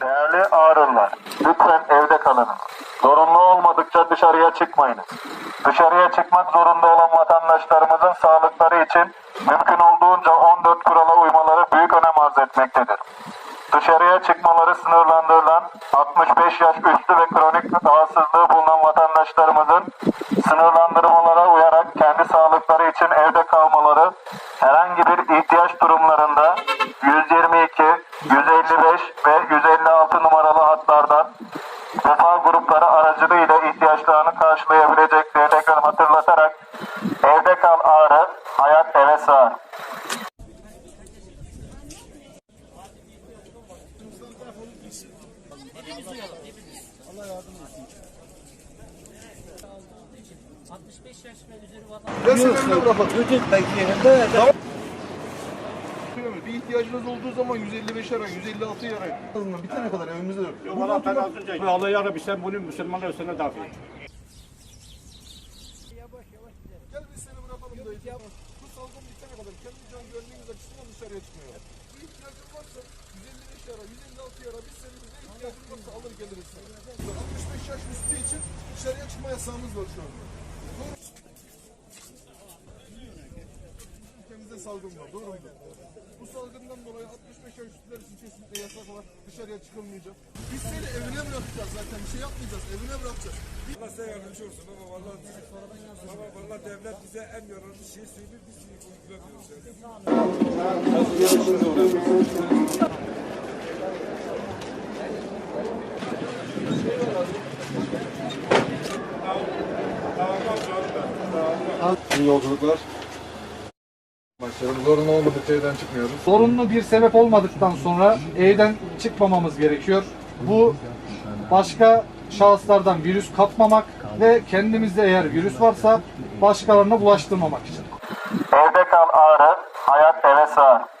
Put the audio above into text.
Değerli Ağrınlar, lütfen evde kalın. Zorunlu olmadıkça dışarıya çıkmayınız. Dışarıya çıkmak zorunda olan vatandaşlarımızın sağlıkları için mümkün olduğunca 14 kurala uymaları büyük önem arz etmektedir. Dışarıya çıkmaları sınırlandırılan 65 yaş üstü ve kronik rahatsızlığı bulunan vatandaşlarımızın sınırlandırmalara uyarak kendi sağlıkları için evde kalmaları herhangi bir ihtiyaç durumlarında 122, 155 ve 156 numaralı hatlardan vefa grupları aracılığıyla ihtiyaçlarını karşılayabileceklerini tekrar hatırlatarak evde kal ağrı, hayat eve sığar. Bir ihtiyacınız olduğu zaman 155 arayın, 156 arayın. Bir tane kadar evimizde yok. Valla ben az önce Allah yarabbi sen bunu Müslümanlar üstüne dafi et. Gel biz seni bırakalım dayı. Bu salgın bitene kadar kendi can gönlünüz açısından dışarıya çıkmıyor. Bir ihtiyacın varsa 155 ara, 156 ara biz seni ne ihtiyacın varsa alır geliriz sana. 65 yaş üstü için dışarıya çıkma yasağımız var şu anda. Ülkemizde salgın var, doğru mu? Bu salgından dolayı 65 yaş üstüler için kesinlikle yasak var. Dışarıya çıkılmayacak. Biz seni evine bırakacağız zaten. Bir şey yapmayacağız. Evine bırakacağız. Allah size yardımcı olsun baba vallahi baba vallahi devlet bize en yararlı şeyi söylüyor biz uygulamıyoruz. Yani. İyi yolculuklar. Başlarım zorunlu olmadıkça evden çıkmıyoruz. Zorunlu bir sebep olmadıktan sonra evden çıkmamamız gerekiyor. Bu başka şahıslardan virüs kapmamak ve kendimizde eğer virüs varsa başkalarına bulaştırmamak için. Evde kal ağrı, hayat eve sığar.